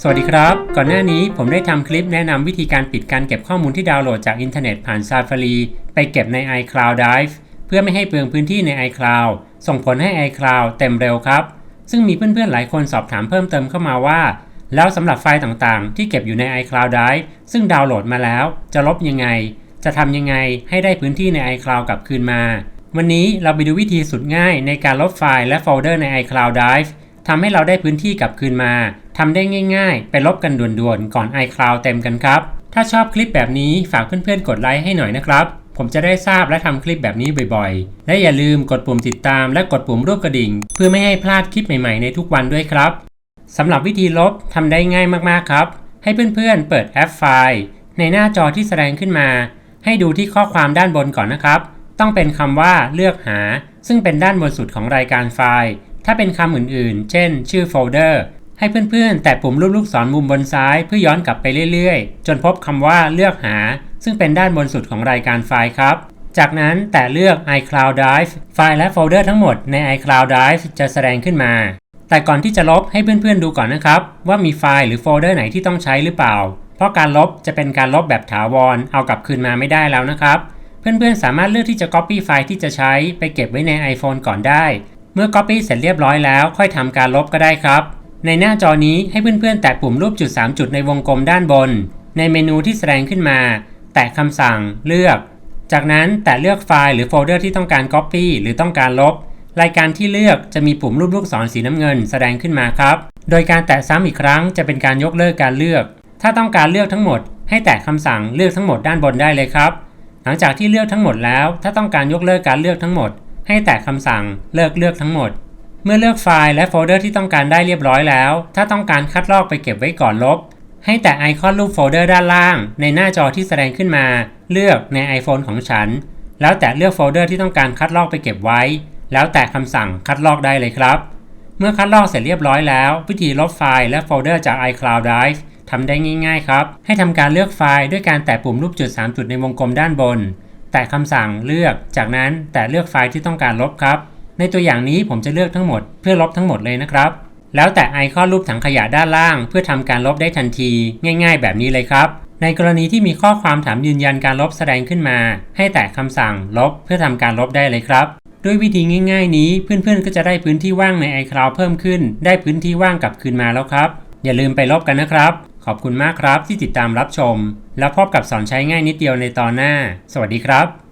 สวัสดีครับ ก่อนหน้านี้ผมได้ทำคลิปแนะนำวิธีการปิดการเก็บข้อมูลที่ดาวน์โหลดจากอินเทอร์เน็ตผ่าน Safari ไปเก็บใน iCloud Drive เพื่อไม่ให้เปลืองพื้นที่ใน iCloud ส่งผลให้ iCloud เต็มเร็วครับ ซึ่งมีเพื่อนๆหลายคนสอบถามเพิ่มเติมเข้ามาว่า แล้วสำหรับไฟล์ต่างๆ ที่เก็บอยู่ใน iCloud Drive ซึ่งดาวน์โหลดมาแล้ว จะลบยังไง จะทำยังไงให้ได้พื้นที่ใน iCloud กลับคืนมา วันนี้เราไปดูวิธีสุดง่ายในการลบไฟล์และโฟลเดอร์ใน iCloud Drive ทำให้เราได้พื้นที่กลับคืนมา ทำได้ง่ายๆ ไปลบกันด่วนๆ ก่อน iCloud เต็มกันครับ ถ้าชอบคลิปแบบนี้ฝากเพื่อนๆ กดไลค์ให้หน่อยนะครับ ผมจะได้ทราบและทำคลิปแบบนี้บ่อยๆ และอย่าลืมกดปุ่มติดตามและกดปุ่มรูปกระดิ่ง เพื่อไม่ให้พลาดคลิปใหม่ๆ ในทุกวันด้วยครับสำหรับวิธีลบทำได้ง่ายมากๆ ครับ ให้เพื่อนๆ เปิดแอปไฟล์ในหน้าจอที่แสดงขึ้นมา ให้ดูที่ข้อความด้านบนก่อนนะครับ ต้องเป็นคำว่าเลือกหา ซึ่งเป็นด้านบนสุดของรายการไฟล์ ถ้าเป็นคำอื่นๆ เช่น ชื่อโฟลเดอร์ ให้เพื่อนๆ แตะปุ่มรูปลูกศรมุมบนซ้ายเพื่อย้อนกลับไปเรื่อยๆ จนพบคำว่าเลือกหา ซึ่งเป็นด้านบนสุดของรายการไฟล์ครับ จากนั้นแตะเลือก iCloud Drive ไฟล์และโฟลเดอร์ทั้งหมดใน iCloud Drive จะแสดงขึ้นมา แต่ก่อนที่จะลบให้เพื่อนๆดูก่อนนะครับ ว่ามีไฟล์หรือโฟลเดอร์ไหนที่ต้องใช้หรือเปล่า เพราะการลบจะเป็นการลบแบบถาวร เอากลับคืนมาไม่ได้แล้วนะครับ เพื่อนๆสามารถเลือกที่จะ Copy ไฟล์ที่จะใช้ไปเก็บไว้ใน iPhone ก่อนได้ เมื่อ Copy เสร็จเรียบร้อยแล้ว ค่อยทำการลบก็ได้ครับ ในหน้าจอนี้ให้เพื่อนๆ แตะปุ่มรูปจุด 3 จุดในวงกลมด้านบน ในเมนูที่แสดงขึ้นมา แตะคำสั่งเลือก จากนั้นแตะเลือกไฟล์หรือโฟลเดอร์ที่ต้องการ Copy หรือต้องการลบ รายการที่เลือกจะมีปุ่มรูปลูกศรสีน้ำเงินแสดงขึ้นมาครับ โดยการแตะซ้ำอีกครั้งจะเป็นการยกเลิกการเลือก ถ้าต้องการเลือกทั้งหมด ให้แตะคำสั่งเลือกทั้งหมดด้านบนได้เลยครับ หลังจากที่เลือกทั้งหมดแล้ว ถ้าต้องการยกเลิกการเลือกทั้งหมด ให้แตะคำสั่งเลิกเลือกทั้งหมด เมื่อเลือกไฟล์และโฟลเดอร์ที่ต้องการได้เรียบร้อยแล้ว ถ้าต้องการคัดลอกไปเก็บไว้ก่อนลบ ให้แตะไอคอนรูปโฟลเดอร์ด้านล่าง ในหน้าจอที่แสดงขึ้นมา เลือกใน iPhone ของฉัน แล้วแตะเลือกโฟลเดอร์ที่ต้องการคัดลอกไปเก็บไว้ แล้วแตะคำสั่งคัดลอกได้เลยครับ เมื่อคัดลอกเสร็จเรียบร้อยแล้ว วิธีลบไฟล์และโฟลเดอร์จาก iCloud Drive ทำได้ง่าย ๆ ครับ ให้ทำการเลือกไฟล์ด้วยการแตะปุ่มรูปจุด 3 จุดในวงกลมด้านบน แตะคำสั่งเลือก จากนั้นแตะเลือกไฟล์ที่ต้องการลบครับ ในตัวอย่างนี้ผมจะเลือกทั้งหมดเพื่อลบทั้งหมดเลยนะครับ แล้วแตะไอคอนรูปถังขยะด้านล่าง เพื่อทำการลบได้ทันที ง่ายๆ แบบนี้เลยครับ ในกรณีที่มีข้อความถามยืนยันการลบแสดงขึ้นมา ให้แตะคำสั่งลบเพื่อทำการลบได้เลยครับด้วยวิธีง่ายๆ นี้เพื่อนๆ ก็จะได้พื้นที่ว่างใน iCloud เพิ่มขึ้น ได้พื้นที่ว่างกลับคืนมาแล้วครับ อย่าลืมไปลบกันนะครับ ขอบคุณมากครับที่ติดตามรับชม แล้วพบกับสอนใช้ง่ายนิดเดียวในตอนหน้า สวัสดีครับ